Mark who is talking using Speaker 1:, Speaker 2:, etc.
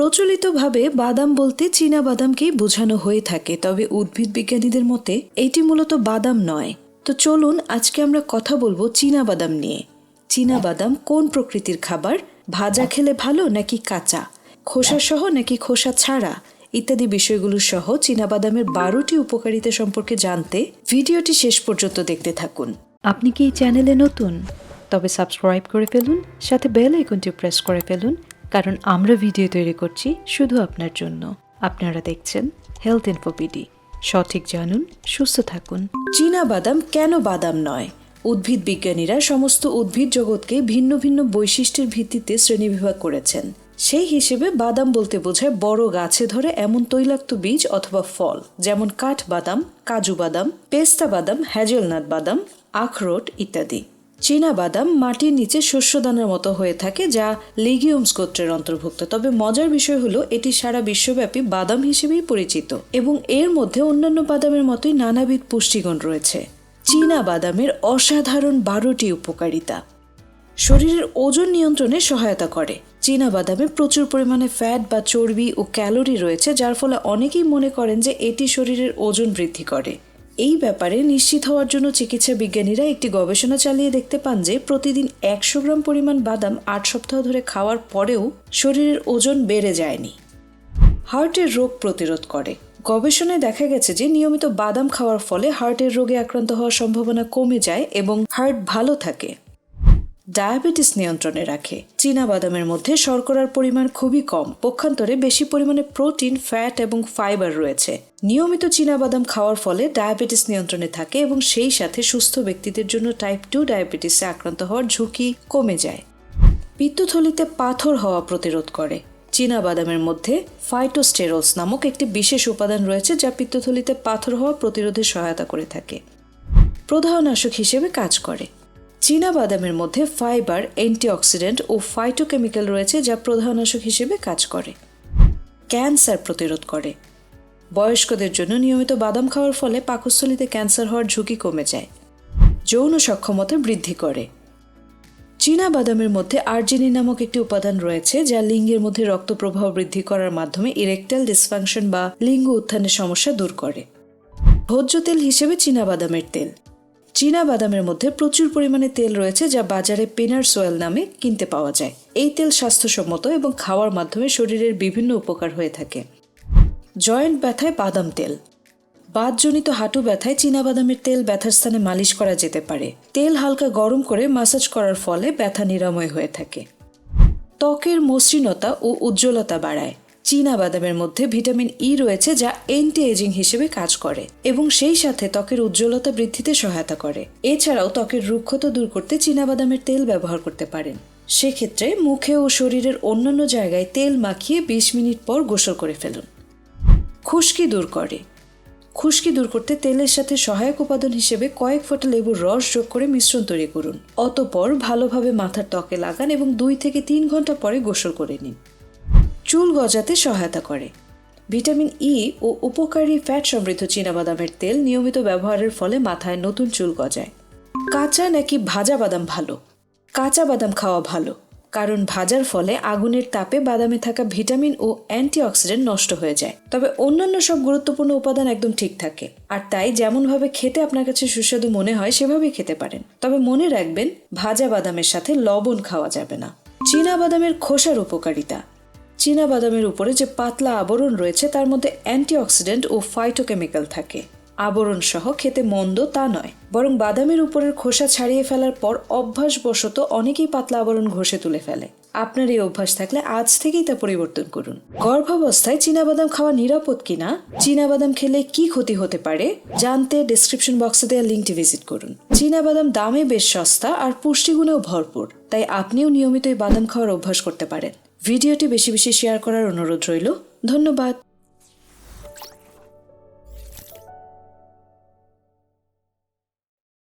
Speaker 1: প্রচলিতভাবে বাদাম বলতে চীনা বাদামকেই বোঝানো হয়ে থাকে, তবে উদ্ভিদ বিজ্ঞানীদের মতে এটি মূলত বাদাম নয়। তো চলুন আজকে আমরা কথা বলব চীনা বাদাম নিয়ে। চীনা বাদাম কোন প্রকৃতির খাবার? ভাজা খেলে ভালো নাকি কাঁচা? খোসা সহ নাকি খোসা ছাড়া? ইত্যাদি বিষয়গুলো সহ চীনাবাদামের বারোটি উপকারিতা সম্পর্কে জানতে ভিডিওটি শেষ পর্যন্ত দেখতে থাকুন। আপনি কি এই চ্যানেলে নতুন? তবে সাবস্ক্রাইব করে ফেলুন, সাথে বেল আইকনটি প্রেস করে ফেলুন কারণ আমরা ভিডিও তৈরি করছি শুধু আপনার জন্য। আপনারা দেখছেন হেলথ ইনফোপিডি সঠিক জানুন, সুস্থ থাকুন। চীনা বাদাম কেন বাদাম নয়? উদ্ভিদ বিজ্ঞানীরা সমস্ত উদ্ভিদ জগৎকে ভিন্ন ভিন্ন বৈশিষ্ট্যের ভিত্তিতে শ্রেণীবিভাগ করেছেন। সেই হিসেবে বাদাম বলতে বোঝায় বড় গাছে ধরে এমন তৈলাক্ত বীজ অথবা ফল, যেমন কাঠ বাদাম কাজু বাদাম, পেস্তা বাদাম হ্যাজেলনাট বাদাম, আখরোট ইত্যাদি। বাদাম মাটির নিচে শস্যদানার মতো হয়ে থাকে, যা লিগিউমস গোত্রের অন্তর্ভুক্ত। তবে মজার বিষয় হলো, এটি সারা বিশ্বব্যাপী বাদাম হিসেবেই পরিচিত এবং এর মধ্যে অন্যান্য বাদামের মতোই নানাবিধ পুষ্টিগুণ রয়েছে। চীনা বাদামের অসাধারণ বারোটি উপকারিতা। শরীরের ওজন নিয়ন্ত্রণে সহায়তা করে। চীনা বাদামে প্রচুর পরিমাণে ফ্যাট বা চর্বি ও ক্যালোরি রয়েছে, যার ফলে অনেকেই মনে করেন যে এটি শরীরের ওজন বৃদ্ধি করে। এই ব্যাপারে নিশ্চিত হওয়ার জন্য চিকিৎসা বিজ্ঞানীরা একটি গবেষণা চালিয়ে দেখতে পান যে প্রতিদিন একশো গ্রাম পরিমাণ বাদাম আট সপ্তাহ ধরে খাওয়ার পরেও শরীরের ওজন বেড়ে যায়নি। হার্টের রোগ প্রতিরোধ করে। গবেষণায় দেখা গেছে যে নিয়মিত বাদাম খাওয়ার ফলে হার্টের রোগে আক্রান্ত হওয়ার সম্ভাবনা কমে যায় এবং হার্ট ভালো থাকে। ডায়াবেটিস নিয়ন্ত্রণে রাখে। চীনা বাদামের মধ্যে শর্করার পরিমাণ খুবই কম। পক্ষান্তরে বেশি পরিমাণে প্রোটিন, ফ্যাট এবং ফাইবার রয়েছে। নিয়মিত চীনা বাদাম খাওয়ার ফলে ডায়াবেটিস নিয়ন্ত্রণে থাকে এবং সেই সাথে সুস্থ ব্যক্তিদের জন্য টাইপ টু ডায়াবেটিসে আক্রান্ত হওয়ার ঝুঁকি কমে যায়। পিত্তথলিতে পাথর হওয়া প্রতিরোধ করে। চীনা বাদামের মধ্যে ফাইটোস্টেরলস নামক একটি বিশেষ উপাদান রয়েছে যা পিত্তথলিতে পাথর হওয়া প্রতিরোধে সহায়তা করে থাকে। প্রদাহনাশক হিসেবে কাজ করে। বাদামের মধ্যে ফাইবার, অ্যান্টিঅক্সিডেন্ট ও ফাইটোকেমিক্যাল রয়েছে যা প্রধানাশক হিসেবে কাজ করে। ক্যান্সার প্রতিরোধ করে। বয়স্কদের জন্য নিয়মিত বাদাম খাওয়ার ফলে পাকস্থলিতে ক্যান্সার হওয়ার ঝুঁকি কমে যায়। যৌন সক্ষমতা বৃদ্ধি করে। চীনা বাদামের মধ্যে আর্জিনিন নামক একটি উপাদান রয়েছে যা লিঙ্গের মধ্যে রক্ত প্রবাহ বৃদ্ধি করার মাধ্যমে ইরেকটাল ডিসফাংশন বা লিঙ্গ উত্থানের সমস্যা দূর করে। ভোজ্য তেল হিসেবে চীনা বাদামের তেল। চীনা বাদামের মধ্যে প্রচুর পরিমাণে তেল রয়েছে যা বাজারে পেনার সোয়েল নামে কিনতে পাওয়া যায়। এই তেল স্বাস্থ্যসম্মত এবং খাওয়ার মাধ্যমে শরীরের বিভিন্ন উপকার হয়ে থাকে। জয়েন্ট ব্যথায় বাদাম তেল। বাতজনিত হাঁটু ব্যথায় বাদামের তেল ব্যথার স্থানে মালিশ করা যেতে পারে। তেল হালকা গরম করে মাসাজ করার ফলে ব্যথা নিরাময় হয়ে থাকে। ত্বকের মসৃণতা ও উজ্জ্বলতা বাড়ায়। চীনা বাদামের মধ্যে ভিটামিন ই রয়েছে যা অ্যান্টি এজিং হিসেবে কাজ করে এবং সেই সাথে ত্বকের উজ্জ্বলতা বৃদ্ধিতে সহায়তা করে। এছাড়াও ত্বকের রুক্ষতা দূর করতে চীনা বাদামের তেল ব্যবহার করতে পারেন। সেক্ষেত্রে মুখে ও শরীরের অন্যান্য জায়গায় তেল মাখিয়ে বিশ মিনিট পর গোসল করে ফেলুন। খুশকি দূর করে। খুশকি দূর করতে তেলের সাথে সহায়ক উপাদান হিসেবে কয়েক ফোঁটা লেবুর রস যোগ করে মিশ্রণ তৈরি করুন। অতপর ভালোভাবে মাথার ত্বকে লাগান এবং দুই থেকে তিন ঘণ্টা পরে গোসল করে নিন। চুল গজাতে সহায়তা করে। ভিটামিন ই ও উপকারী ফ্যাট সমৃদ্ধ চীনাবাদামের তেল নিয়মিত ব্যবহারের ফলে মাথায় নতুন চুল গজায়। কাঁচা নাকি ভাজা বাদাম ভালো? কাঁচা বাদাম খাওয়া ভালো, কারণ ভাজার ফলে আগুনের তাপে বাদামে থাকা ভিটামিন ও অ্যান্টিঅক্সিডেন্ট নষ্ট হয়ে যায়। তবে অন্যান্য সব গুরুত্বপূর্ণ উপাদান একদম ঠিক থাকে, আর তাই যেমনভাবে খেতে আপনার কাছে সুস্বাদু মনে হয়, সেভাবেই খেতে পারেন। তবে মনে রাখবেন, ভাজা বাদামের সাথে লবণ খাওয়া যাবে না। চীনা বাদামের খোসার উপকারিতা চীনা বাদামের উপরে যে পাতলা আবরণ রয়েছে, তার মধ্যে অ্যান্টিঅক্সিডেন্ট ও ফাইটোকেমিক্যাল থাকে। আবরণ সহ খেতে মন্দ তা নয়, বরং বাদামের উপরের খোসা ছাড়িয়ে ফেলার পর অভ্যাসবশত অনেকেই পাতলা আবরণ ঘষে তুলে ফেলে। আপনার এই অভ্যাস থাকলে আজ থেকেই তা পরিবর্তন করুন। গর্ভাবস্থায় চীনাবাদাম খাওয়া নিরাপদ কিনা চীনাবাদাম খেলে কি ক্ষতি হতে পারে? জানতে ডেসক্রিপশন বক্সে দেওয়া লিঙ্কটি ভিজিট করুন। চীনাবাদাম দামে বেশ সস্তা আর পুষ্টিগুণেও ভরপুর, তাই আপনিও নিয়মিত এই বাদাম খাওয়ার অভ্যাস করতে পারেন। ভিডিওটি বেশি বেশি শেয়ার করার অনুরোধ রইল। ধন্যবাদ।